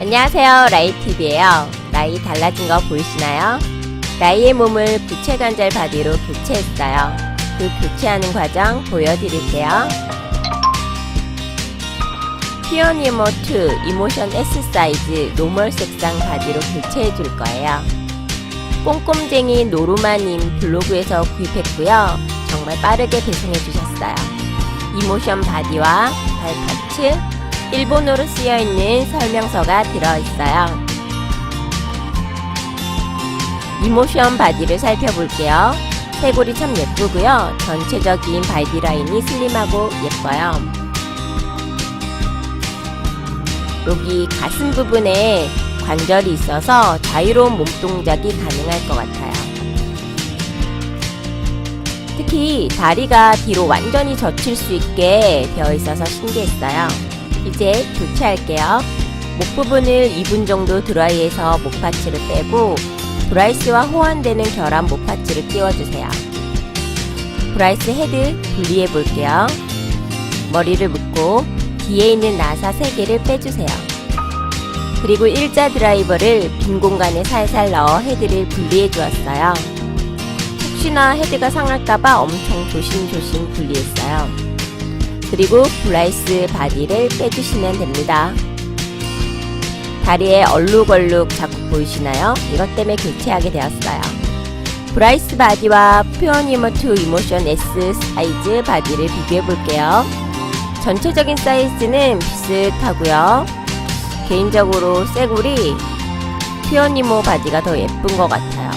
안녕하세요. 라이TV예요. 라이 달라진 거 보이시나요? 라이의 몸을 부채 관절 바디로 교체했어요. 그 교체하는 과정 보여드릴게요. 피어니머 2 이모션 S 사이즈 노멀 색상 바디로 교체해 줄 거예요. 꼼꼼쟁이 노루마님 블로그에서 구입했고요. 정말 빠르게 배송해 주셨어요. 이모션 바디와 발 파츠, 일본어로 쓰여 있는 설명서가 들어있어요. 이모션 바디를 살펴볼게요. 쇄골이 참 예쁘고요. 전체적인 바디 라인이 슬림하고 예뻐요. 여기 가슴 부분에 관절이 있어서 자유로운 몸 동작이 가능할 것 같아요. 특히 다리가 뒤로 완전히 젖힐 수 있게 되어 있어서 신기했어요. 이제 교체할게요. 목 부분을 2분 정도 드라이해서 목 파츠를 빼고 브라이스와 호환되는 결합 목 파츠를 끼워주세요. 브라이스 헤드 분리해 볼게요. 머리를 묶고 뒤에 있는 나사 3개를 빼주세요. 그리고 일자 드라이버를 빈 공간에 살살 넣어 헤드를 분리해 주었어요. 혹시나 헤드가 상할까봐 엄청 조심조심 분리했어요. 그리고 브라이스 바디를 빼주시면 됩니다. 다리에 얼룩얼룩 자국 보이시나요? 이것 때문에 교체하게 되었어요. 브라이스 바디와 퓨어니머2 이모션 S 사이즈 바디를 비교해 볼게요. 전체적인 사이즈는 비슷하고요. 개인적으로 쇠골이 퓨어니모 바디가 더 예쁜 것 같아요.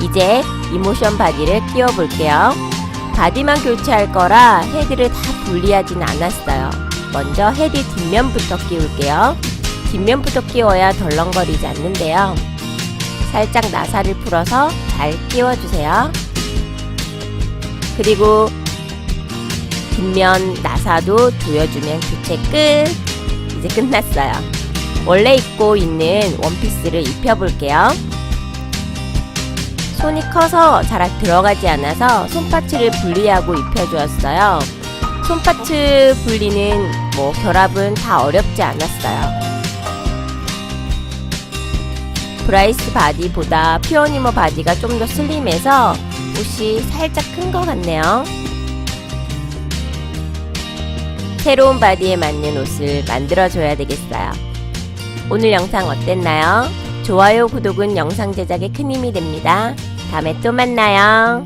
이제 이모션 바디를 끼워 볼게요. 바디만 교체할 거라 헤드를 다 분리하진 않았어요. 먼저 헤드 뒷면부터 끼울게요. 뒷면부터 끼워야 덜렁거리지 않는데요. 살짝 나사를 풀어서 잘 끼워주세요. 그리고 뒷면 나사도 조여주면 교체 끝! 이제 끝났어요. 원래 입고 있는 원피스를 입혀볼게요. 손이 커서 잘 들어가지 않아서 손파츠를 분리하고 입혀주었어요. 손파츠 분리는 뭐 결합은 다 어렵지 않았어요. 브라이스 바디보다 피어니머 바디가 좀 더 슬림해서 옷이 살짝 큰 것 같네요. 새로운 바디에 맞는 옷을 만들어줘야 되겠어요. 오늘 영상 어땠나요? 좋아요, 구독은 영상 제작에 큰 힘이 됩니다. 다음에 또 만나요.